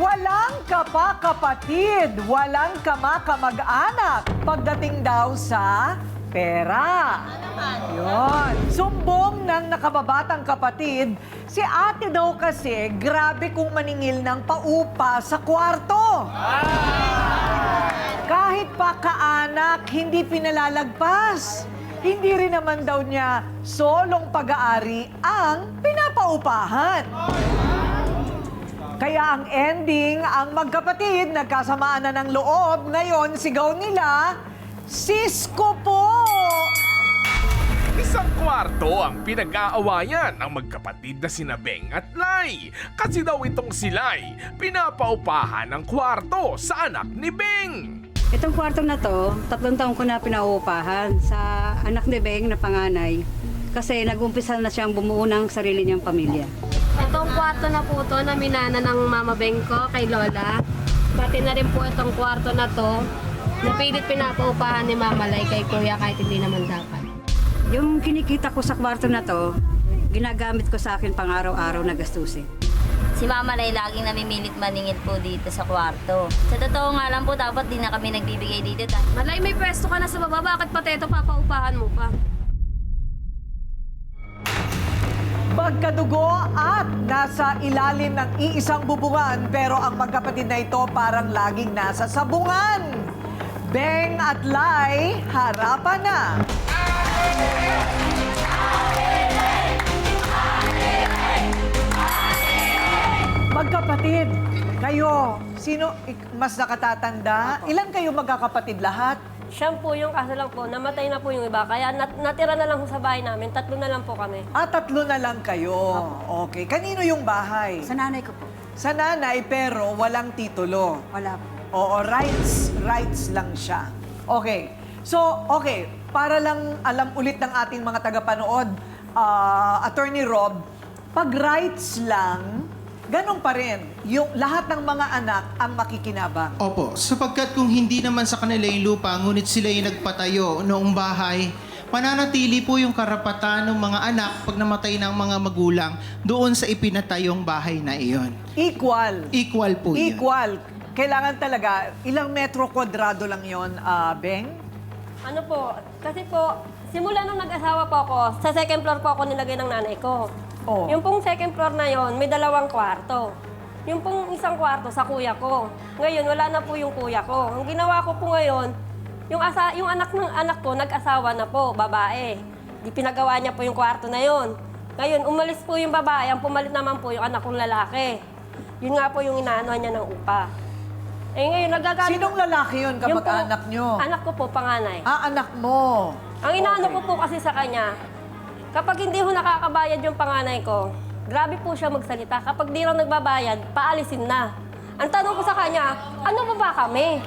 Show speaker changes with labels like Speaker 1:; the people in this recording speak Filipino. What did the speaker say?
Speaker 1: Walang kapakapatid, walang kamakamag-anak pagdating daw sa pera. Yun. Sumbong ng nakababatang kapatid, si ate daw kasi grabe kung maningil ng paupa sa kwarto. Kahit pa kaanak, hindi pinalalagpas. Hindi rin naman daw niya solong pag-aari ang pinapaupahan. Kaya ang ending, ang magkapatid, nagkasamaan na ng loob. Ngayon, sigaw nila, Cisco po!
Speaker 2: Isang kwarto ang pinag-aawayan ng magkapatid na sina Beng at Lai. Kasi daw itong sila'y pinapaupahan ng kwarto sa anak ni Beng.
Speaker 3: Itong kwarto na to, tatlong taon ko na pinauupahan sa anak ni Beng na panganay. Kasi nag-umpisa na siyang bumuo ng sarili niyang pamilya.
Speaker 4: Itong kwarto na po to na minana ng mama Beng ko kay Lola. Pati na rin po itong kwarto na to na pilit pinapaupahan ni Mama Lai kay Kuya kahit hindi naman dapat.
Speaker 3: Yung kinikita ko sa kwarto na to, ginagamit ko sa akin pang araw-araw na gastusin.
Speaker 5: Si Mama Lay laging namimilit maningit po dito sa kwarto. Sa totoo nga lang po, dapat di na kami nagbibigay dito.
Speaker 4: Malay, may pwesto ka na sa baba, bakit pati ito papaupahan mo pa?
Speaker 1: Magkadugo at nasa ilalim ng iisang bubungan pero ang magkapatid na ito parang laging nasa sabungan. Beng at Lai, harapan na. Magkapatid, kayo, sino mas nakatatanda? Ilan kayo magkakapatid lahat?
Speaker 4: Siya po yung kaso lang po, namatay na po yung iba. Kaya nat- natira na lang po sa bahay namin, tatlo na lang po kami.
Speaker 1: Ah, tatlo na lang kayo. Okay. Kanino yung bahay?
Speaker 3: Sa nanay ko po,
Speaker 1: Sa nanay, pero walang titulo.
Speaker 3: wala po.
Speaker 1: Oo, rights, rights lang siya. Okay. So, okay, para lang alam ulit ng ating mga tagapanood, ah, Attorney Rob, pag rights lang, ganun pa rin. Yung lahat ng mga anak ang makikinabang.
Speaker 6: Opo, sapagkat kung hindi naman sa kanila yung lupa, ngunit sila yung nagpatayo noong bahay, mananatili po yung karapatan ng mga anak pag namatay ng mga magulang doon sa ipinatayong bahay na iyon.
Speaker 1: Equal.
Speaker 6: Equal po yun.
Speaker 1: Equal. Kailangan talaga, ilang metro kwadrado lang yon, ah, Beng?
Speaker 4: Ano po, kasi po, simula nung nag-asawa po ako, sa second floor po ako nilagay ng nanay ko.
Speaker 1: Oh.
Speaker 4: Yung pong second floor na yon, may dalawang kwarto. Yung pong isang kwarto sa kuya ko. Ngayon, wala na po yung kuya ko. Ang ginawa ko po ngayon, yung, asa, yung anak ng anak ko, nag-asawa na po, babae. Di pinagawa niya po yung kwarto na yon. Ngayon, umalis po yung babae, ang pumalit naman po yung anak kong lalaki. Yun nga po yung inaano niya ng upa. Eh ngayon, nagagalit...
Speaker 1: Sinong lalaki yun kapag
Speaker 4: Yung po-
Speaker 1: anak nyo?
Speaker 4: Anak ko po, panganay.
Speaker 1: Ah, anak mo.
Speaker 4: Ang inaano ko po kasi sa kanya, kapag hindi ho nakakabayad yung panganay ko, grabe po siya magsalita. Kapag di raw nagbabayad, paalisin na. Ang tanong ko sa kanya, ano ba ba kami?